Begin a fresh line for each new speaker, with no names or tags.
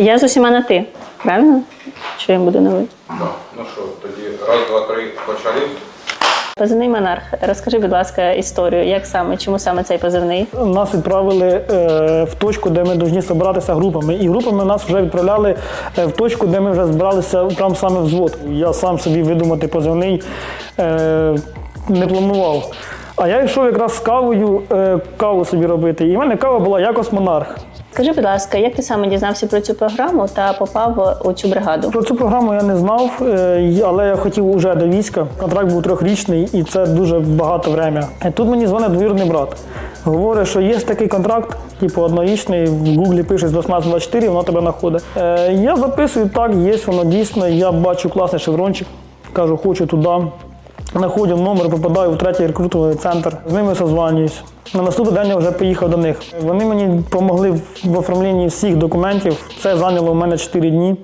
Я з усіма на ти, правильно? Чи я буду на ви?
Ну що, тоді раз, два, три, почали.
Позивний монарх. Розкажи, будь ласка, історію. Як саме, чому саме цей позивний?
Нас відправили е, в точку, де ми повинні збиратися групами. І групами нас вже відправляли е, в точку, де ми вже збиралися прямо саме взвод. Я сам собі видумати позивний е, не планував. А я йшов якраз з кавою е, каву собі робити. І в мене кава була якось монарх.
Скажи, будь ласка, як ти саме дізнався про цю програму та попав у цю бригаду?
Про цю програму я не знав, е, але я хотів уже до війська. Контракт був трьохрічний і це дуже багато время. Е, Тут мені дзвонить двоюрідний брат. Говорить, що є такий контракт, типу однорічний, в Гуглі пише з 1824, воно тебе знаходить. Е, я записую, так, є, воно дійсно. Я бачу класний шеврончик, кажу, хочу туди. Знаходжу номер, попадаю в третій рекрутовий центр, з ними созванююсь. На наступний день я вже поїхав до них. Вони мені допомогли в оформленні всіх документів. Це зайняло у мене 4 дні.